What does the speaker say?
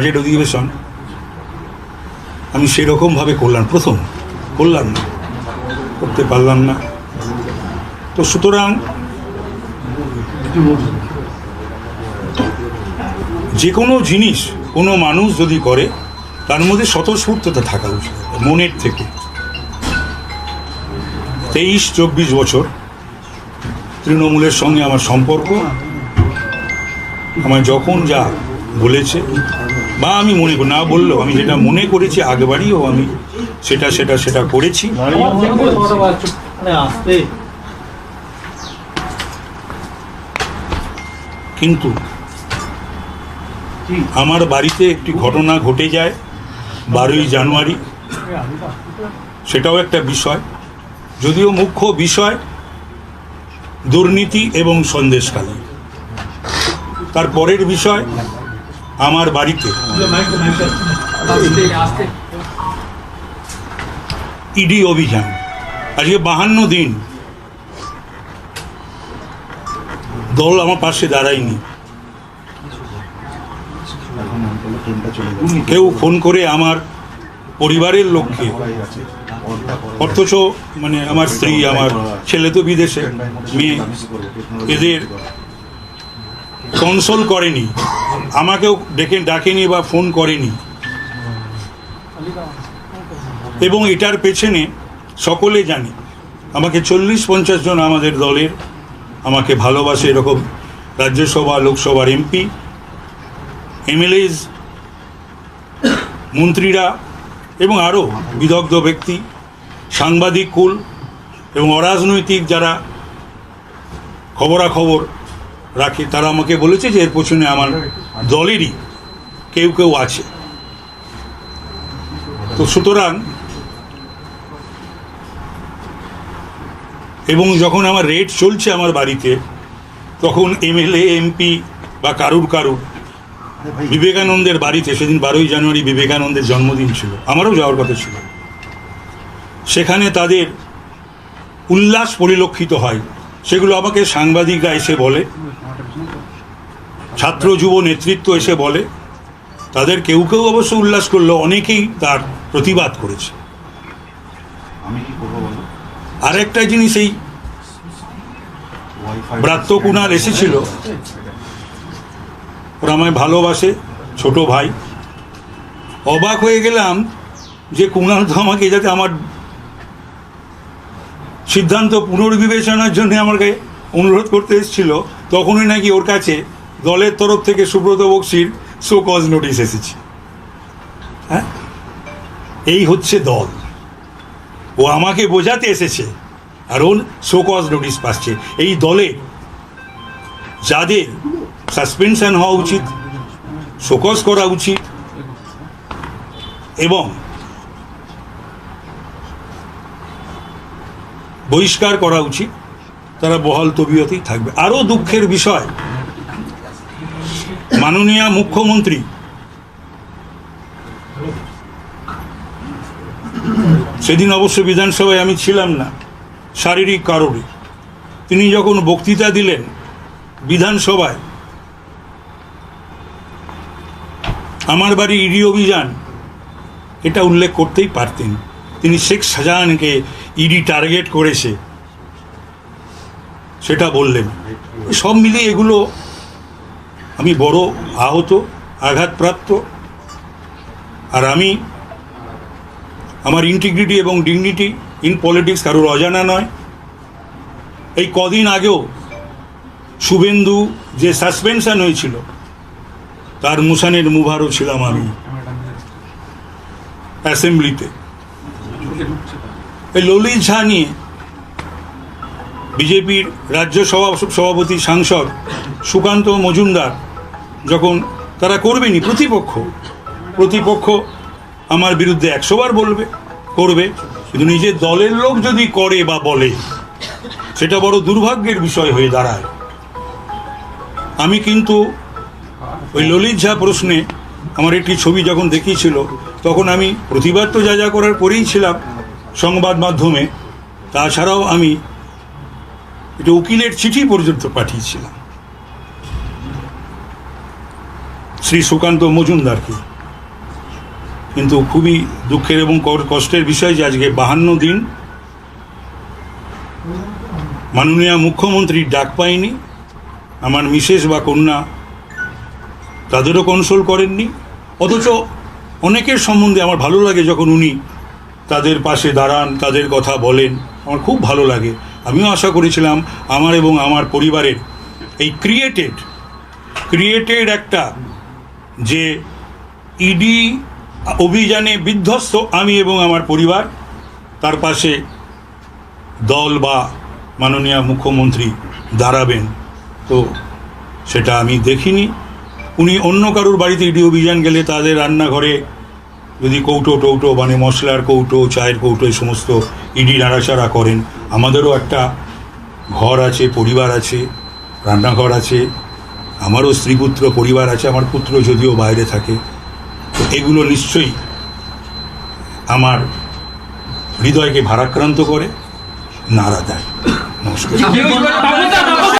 Budget অধিবেশন আমি সেরকমভাবে করলাম, প্রথম করলাম না, করতে পারলাম না। তো সুতরাং যে কোনো জিনিস কোনো মানুষ যদি করে, তার মধ্যে স্বতঃস্ফূর্ততা থাকা উচিত, মনের থেকে। তেইশ, চব্বিশ বছর তৃণমূলের সঙ্গে আমার সম্পর্ক। আমার যখন যা বলেছে বা আমি মনে করি না বললেও আমি যেটা মনে করেছি আগেবারইও আমি সেটা সেটা সেটা করেছি। কিন্তু আমার বাড়িতে একটি ঘটনা ঘটে যায় বারোই জানুয়ারি। সেটাও একটা বিষয়। যদিও মুখ্য বিষয় দুর্নীতি এবং সন্দেশকালী তার পরের বিষয় আমার বাড়িতে। ইডি অভিযান। আজকে বাহান্ন দিন। দল আমার পাশে দাঁড়ায়নি। কেউ ফোন করে আমার পরিবারের লোককে। অথচ মানে আমার স্ত্রী, আমার ছেলে তো বিদেশে, মেয়ে। এদের কনসোল করেনি। আমাকেও ডেকে ডাকেনি বা ফোন করেনি। এবং এটার পেছনে সকলে জানে, আমাকে চল্লিশ পঞ্চাশ জন আমাদের দলের, আমাকে ভালোবাসে এরকম রাজ্যসভা, লোকসভার এমপি এমএলএজ মন্ত্রীরা এবং আরও বিদগ্ধ ব্যক্তি, সাংবাদিক কুল এবং অরাজনৈতিক যারা খবরাখবর রাখে, তারা আমাকে বলেছে যে এর পেছনে আমার দলেরই কেউ কেউ আছে। তো সুতরাং, এবং যখন আমার রেট চলছে আমার বাড়িতে, তখন এমএলএ, এমপি বা কারুর কারুর বিবেকানন্দের বাড়িতে, সেদিন বারোই জানুয়ারি বিবেকানন্দের জন্মদিন ছিল, আমারও যাওয়ার কথা ছিল। সেখানে তাদের উল্লাস পরিলক্ষিত হয়। সেগুলো আমাকে সাংবাদিকরা এসে বলে ছাত্র যুব নেতৃত্ব এসে বলে তাদের কেউ কেউ অবশ্য উল্লাস করল অনেকেই তার প্রতিবাদ করেছে। আর একটা জিনিস এই ব্রাত্য কুণাল এসেছিল। ওরা আমায় ভালোবাসে ছোট ভাই। অবাক হয়ে গেলাম যে কুণাল তো আমাকে যাতে আমার সিদ্ধান্ত পুনর্বিবেচনার জন্য আমাকে অনুরোধ করতে এসেছিল তখনই নাকি ওর কাছে দলের তরফ থেকে সুব্রত বক্সির শো কজ নোটিশ এসেছে। হ্যাঁ? এই হচ্ছে দল। ও আমাকে বোঝাতে এসেছে। আর ওর শোকজ নোটিশ পাচ্ছে। এই দলে যাদের সাসপেনশন হওয়া উচিত শোকজ করা উচিত, এবং বহিষ্কার করা উচিত, তারা বহাল তবিয়তেই থাকবে। আরও দুঃখের বিষয় মাননীয় মুখ্যমন্ত্রী। সেদিন অবশ্য বিধানসভায় আমি ছিলাম না, শারীরিক কারণে। তিনি যখন বক্তৃতা দিলেন বিধানসভায়, আমার বাড়ি ইডি অভিযান, এটা উল্লেখ করতেই পারতেন। তিনি শেখ শাহজাহানকে ইডি টার্গেট করেছে, সেটা বললেন। সব মিলিয়ে এগুলো আমি বড়, আহত, আঘাতপ্রাপ্ত। আর আমি, আমার ইন্টিগ্রিটি এবং ডিগনিটি ইন পলিটিক্স কারোর অজানা নয়। এই কদিন আগেও শুভেন্দু যে সাসপেনশন হয়েছিল, তার মুসানের মুভারও ছিলাম আমি অ্যাসেম্বলিতে এই ললিত ঝা নিয়ে বিজেপির রাজ্য সভা সভাপতি সাংসদ সুকান্ত মজুমদার যখন তারা করবেনি প্রতিপক্ষ প্রতিপক্ষ আমার বিরুদ্ধে একশোবার বলবে, করবে। কিন্তু নিজের দলের লোক যদি করে বা বলে, সেটা বড় দুর্ভাগ্যের বিষয় হয়ে দাঁড়ায়। আমি কিন্তু ওই ললিত ঝা প্রশ্নে আমার একটি ছবি যখন দেখিয়েছিল, তখন আমি প্রতিবাদ তো যা যা করার করেই ছিলাম সংবাদ মাধ্যমে। তাছাড়াও আমি একটা উকিলের চিঠি পর্যন্ত পাঠিয়েছিলাম। শ্রী সুকান্ত মজুমদারকে। কিন্তু খুবই দুঃখের এবং কষ্টের বিষয় যে আজকে বাহান্ন দিন মাননীয় মুখ্যমন্ত্রীর ডাক পাইনি আমার মিসেস বা কন্যা তাদেরও কনসোল করেননি, অথচ অনেকের সম্বন্ধে আমার ভালো লাগে যখন উনি তাদের পাশে দাঁড়ান, তাদের কথা বলেন, আমার খুব ভালো লাগে। আমিও আশা করেছিলাম আমার এবং আমার পরিবারের এই ক্রিয়েটেড ক্রিয়েটেড একটা যে ইডি অভিযানে বিধ্বস্ত আমি এবং আমার পরিবার, তার পাশে দল বা মাননীয় মুখ্যমন্ত্রী দাঁড়াবেন। তো সেটা আমি দেখিনি। উনি অন্য কারোর বাড়িতে ইডি অভিযান গেলে তাদের রান্নাঘরে যদি কৌটো টৌটো মানে মশলার কৌটো, চায়ের কৌটো, এই সমস্ত ইডি নাড়াচাড়া করেন। আমাদেরও একটা ঘর আছে, পরিবার আছে, রান্নাঘর আছে। আমারও স্ত্রী পুত্র পরিবার আছে, আমার পুত্র যদিও বাইরে থাকে, তো এগুলো নিশ্চয়ই আমার হৃদয়কে ভারাক্রান্ত করে, নাড়া দেয় নমস্কার।